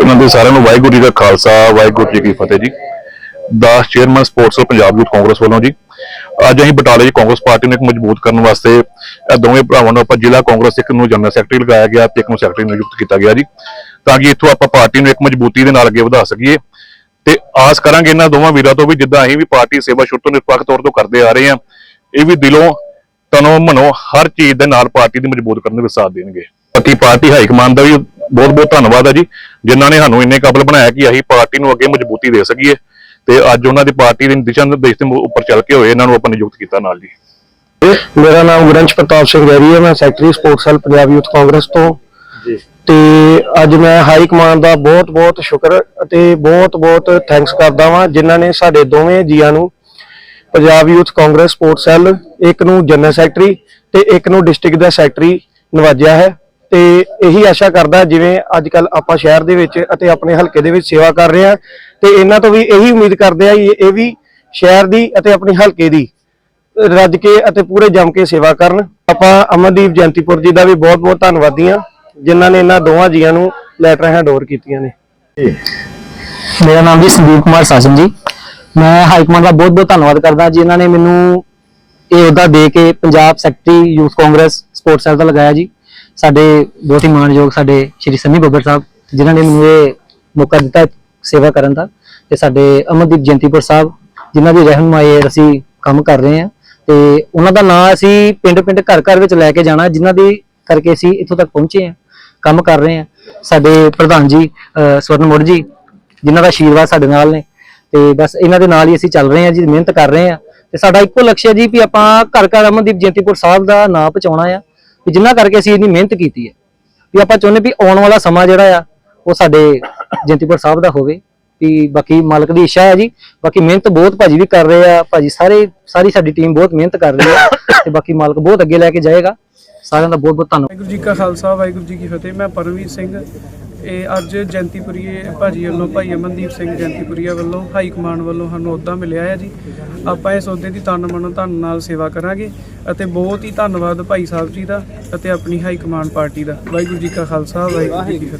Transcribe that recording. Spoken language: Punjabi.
ਉਹਨਾਂ ਦੇ ਸਾਰਿਆਂ ਨੂੰ ਵਾਹਿਗੁਰੂ ਜੀ ਦਾ ਖਾਲਸਾ, ਵਾਹਿਗੁਰੂ ਜੀ ਕੀ ਫਤਿਹ ਜੀ। ਦਾਸ chairman sports Punjab youth Congress ਵੱਲੋਂ ਜੀ, ਅੱਜ ਅਸੀਂ ਬਟਾਲੇ 'ਚ ਕਾਂਗਰਸ ਪਾਰਟੀ ਨੂੰ ਇੱਕ ਮਜ਼ਬੂਤ ਕਰਨ ਵਾਸਤੇ ਇਹ ਦੋਵੇਂ ਭਰਾਵਾਂ ਨੂੰ ਆਪਾਂ ਜ਼ਿਲ੍ਹਾ ਕਾਂਗਰਸ ਇੱਕ ਨੂੰ ਜਨਰਲ ਸੈਕਟਰੀ ਲਗਾਇਆ ਗਿਆ ਤੇ ਇੱਕ ਨੂੰ ਸੈਕਟਰੀ ਨਿਯੁਕਤ ਕੀਤਾ ਗਿਆ ਜੀ, ਤਾਂ ਕਿ ਇੱਥੋਂ ਆਪਾਂ ਪਾਰਟੀ ਨੂੰ ਇੱਕ ਮਜ਼ਬੂਤੀ ਦੇ ਨਾਲ ਅੱਗੇ ਵਧਾ ਸਕੀਏ। ਤੇ ਆਸ ਕਰਾਂਗੇ ਇਹਨਾਂ ਦੋਵਾਂ ਵੀਰਾਂ ਤੋਂ ਵੀ ਜਿੱਦਾਂ ਅਸੀਂ ਵੀ ਪਾਰਟੀ ਸੇਵਾ ਸ਼ੁਰੂ ਤੋਂ ਨਿਰਪੱਖ ਤੌਰ ਤੋਂ ਕਰਦੇ ਆ ਰਹੇ ਹਾਂ, ਇਹ ਵੀ ਦਿਲੋਂ, ਤਨੋਂ ਮਨੋਂ ਹਰ ਚੀਜ਼ ਦੇ ਨਾਲ ਪਾਰਟੀ ਦੀ ਮਜ਼ਬੂਤ ਕਰਨ ਦੇ ਵਿੱਚ ਸਾਥ ਦੇਣਗੇ। ਬਾਕੀ ਪਾਰਟੀ ਹਾਈ ਕਮਾਂਡ ਦਾ ਵੀ ਬਹੁਤ ਬਹੁਤ ਧੰਨਵਾਦ ਹੈ ਜੀ। ਜਿਨ੍ਹਾਂ ਨੇ ਸਾਨੂੰ ਇੰਨੇ ਕਾਬਲ ਬਣਾਇਆ ਕਿ ਅਸੀਂ ਪਾਰਟੀ ਨੂੰ ਅੱਗੇ ਮਜ਼ਬੂਤੀ ਦੇ ਸਕੀਏ ਤੇ ਅੱਜ ਉਹਨਾਂ ਦੀ ਪਾਰਟੀ ਦੇ ਦਿਸ਼ਾ ਨਿਰਦੇਸ਼ ਦੇ ਉੱਪਰ ਚੱਲ ਕੇ ਹੋਏ ਇਹਨਾਂ ਨੂੰ ਆਪਾਂ ਨਿਯੁਕਤ ਕੀਤਾ ਨਾਲ ਜੀ। ਮੇਰਾ ਨਾਮ ਗੁਰੰਸ਼ ਪ੍ਰਤਾਪ ਸਿੰਘ ਵੈਰੀ ਹੈ ਮੈਂ secretary sports cell Punjab youth Congress ਤੋਂ। ਜੀ। ਤੇ ਅੱਜ ਮੈਂ ਹਾਈ ਕਮਾਂਡ ਦਾ ਬਹੁਤ-ਬਹੁਤ ਸ਼ੁਕਰ ਅਤੇ ਬਹੁਤ-ਬਹੁਤ ਥੈਂਕਸ ਕਰਦਾ ਵਾਂ ਜਿਨ੍ਹਾਂ ਨੇ ਸਾਡੇ ਦੋਵੇਂ ਜੀਆਂ ਨੂੰ Punjab youth Congress sports cell ਇੱਕ ਨੂੰ ਜਨਰਲ ਸੈਕਟਰੀ ਤੇ ਇੱਕ ਨੂੰ ਡਿਸਟ੍ਰਿਕਟ ਦਾ ਸੈਕਟਰੀ ਨਵਾਜਿਆ ਹੈ। ਤੇ ਇਹੀ ਆਸ਼ਾ ਕਰਦਾ ਜਿਵੇਂ ਅੱਜ ਕੱਲ ਆਪਾਂ ਸ਼ਹਿਰ ਦੇ ਵਿੱਚ ਅਤੇ ਆਪਣੇ ਹਲਕੇ ਦੇ ਵਿੱਚ ਸੇਵਾ ਕਰ ਰਹੇ ਹਾਂ। ਤੇ ਇਹਨਾਂ ਤੋਂ ਵੀ ਇਹੀ ਉਮੀਦ ਕਰਦੇ ਆ ਇਹ ਵੀ ਸ਼ਹਿਰ ਦੀ ਅਤੇ ਆਪਣੇ ਹਲਕੇ ਦੀ ਰੱਜ ਕੇ ਅਤੇ ਪੂਰੇ ਜੰਮ ਕੇ ਸੇਵਾ ਕਰਨ। ਆਪਾਂ ਅਮਨਦੀਪ ਜੈਂਤੀਪੁਰ ਜੀ ਦਾ ਵੀ ਬਹੁਤ ਬਹੁਤ ਧੰਨਵਾਦੀ ਹਾਂ, ਜਿਨ੍ਹਾਂ ਨੇ ਇਹਨਾਂ ਦੋਵਾਂ ਜੀਆਂ ਨੂੰ ਲੈਟਰ ਹੈਂਡ ਓਵਰ ਕੀਤੀਆਂ ਨੇ। ਮੇਰਾ ਨਾਮ ਜੀ ਸੰਦੀਪ ਕੁਮਾਰ ਸਾਸਨ ਜੀ। ਮੈਂ ਹਾਈ ਦਾ ਬਹੁਤ ਬਹੁਤ ਧੰਨਵਾਦ ਕਰਦਾ ਜਿਨ੍ਹਾਂ ਨੇ ਮੈਨੂੰ ਇਹ ਅਹੁਦਾ ਦੇ ਕੇ Punjab secretary youth Congress sports cell ਦਾ ਲਗਾਇਆ ਜੀ। ਸਾਡੇ ਬਹੁਤ ਹੀ ਮਾਣਯੋਗ ਸਾਡੇ ਸ਼੍ਰੀ ਸੰਨੀ ਬੱਬਰ ਸਾਹਿਬ, ਜਿਨ੍ਹਾਂ ਨੇ ਮੈਨੂੰ ਇਹ ਮੌਕਾ ਦਿੱਤਾ ਸੇਵਾ ਕਰਨ ਦਾ ਤੇ ਸਾਡੇ ਅਮਨਦੀਪ ਜੈਂਤੀਪੁਰ ਸਾਹਿਬ, ਜਿਨ੍ਹਾਂ ਦੀ ਰਹਿਨਮਾਈ ਅਸੀਂ ਕੰਮ ਕਰ ਰਹੇ ਹਾਂ ਤੇ ਉਹਨਾਂ ਦਾ ਨਾਂ ਅਸੀਂ ਪਿੰਡ ਪਿੰਡ ਘਰ ਘਰ ਵਿੱਚ ਲੈ ਕੇ ਜਾਣਾ, ਜਿਨ੍ਹਾਂ ਦੀ ਕਰਕੇ ਅਸੀਂ ਇੱਥੋਂ ਤੱਕ ਪਹੁੰਚੇ ਹਾਂ, ਕੰਮ ਕਰ ਰਹੇ ਹਾਂ। ਸਾਡੇ ਪ੍ਰਧਾਨ ਜੀ ਸਵਰਨ ਮੋੜ ਜੀ, ਜਿਨ੍ਹਾਂ ਦਾ ਆਸ਼ੀਰਵਾਦ ਸਾਡੇ ਨਾਲ ਨੇ ਤੇ ਬਸ ਇਹਨਾਂ ਦੇ ਨਾਲ ਹੀ ਅਸੀਂ ਚੱਲ ਰਹੇ ਹਾਂ ਜੀ, ਮਿਹਨਤ ਕਰ ਰਹੇ ਹਾਂ ਤੇ ਸਾਡਾ ਇੱਕੋ ਲਕਸ਼ ਹੈ ਜੀ ਵੀ ਆਪਾਂ ਘਰ ਘਰ ਅਮਨਦੀਪ ਜੈਂਤੀਪੁਰ ਸਾਹਿਬ ਦਾ ਨਾਂ ਪਹੁੰਚਾਉਣਾ ਆ। ਵੀ ਜਿੰਨਾ ਕਰਕੇ ਅਸੀਂ ਇੰਨੀ ਮਿਹਨਤ ਕੀਤੀ ਹੈ, ਵੀ ਆਪਾਂ ਚਾਹੁੰਦੇ ਵੀ ਆਉਣ ਵਾਲਾ ਸਮਾਂ ਜਿਹੜਾ ਆ, ਉਹ ਸਾਡੇ ਜੈਂਤੀਪੁਰ ਸਾਹਿਬ ਦਾ ਹੋਵੇ, ਵੀ ਬਾਕੀ ਮਾਲਕ ਦੀ ਇੱਛਾ ਹੈ ਜੀ, ਬਾਕੀ ਮਿਹਨਤ ਬਹੁਤ ਭਾਜੀ ਵੀ ਕਰ ਰਹੇ ਆ, ਭਾਜੀ ਸਾਰੇ, ਸਾਰੀ ਸਾਡੀ ਟੀਮ ਬਹੁਤ ਮਿਹਨਤ ਕਰ ਰਹੀ ਆ ਤੇ ਬਾਕੀ ਮਾਲਕ ਬਹੁਤ ਅੱਗੇ ਲੈ ਕੇ ਜਾਏਗਾ। ਸਾਰਿਆਂ ਦਾ ਬਹੁਤ ਬਹੁਤ ਧੰਨਵਾਦ। ਵਾਹਿਗੁਰੂ ਜੀ ਕਾ ਖਾਲਸਾ, ਵਾਹਿਗੁਰੂ ਜੀ ਕੀ ਫਤਿਹ, ਮੈਂ ਪਰਮਵੀਰ ਸਿੰਘ ਇਹ ਅੱਜ ਜੈਂਤੀਪੁਰੀਏ ਭਾਜੀ ਵੱਲੋਂ ਭਾਈ ਅਮਨਦੀਪ ਸਿੰਘ ਜੈਂਤੀਪੁਰੀਆ ਵੱਲੋਂ, ਹਾਈ ਕਮਾਂਡ ਵੱਲੋਂ ਸਾਨੂੰ ਅਹੁਦਾ ਮਿਲਿਆ ਹੈ ਜੀ। ਆਪਾਂ ਇਸ ਅਹੁਦੇ ਦੀ ਤਨ ਮਨੋਂ ਧਨ ਨਾਲ ਸੇਵਾ ਕਰਾਂਗੇ ਅਤੇ ਬਹੁਤ ਹੀ ਧੰਨਵਾਦ ਭਾਈ ਸਾਹਿਬ ਜੀ ਦਾ ਅਤੇ ਆਪਣੀ ਹਾਈ ਕਮਾਂਡ ਪਾਰਟੀ ਦਾ। ਵਾਹਿਗੁਰੂ ਜੀ ਕਾ ਖਾਲਸਾ, ਵਾਹਿਗੁਰੂ ਜੀ ਕੀ ਫਤਿਹ।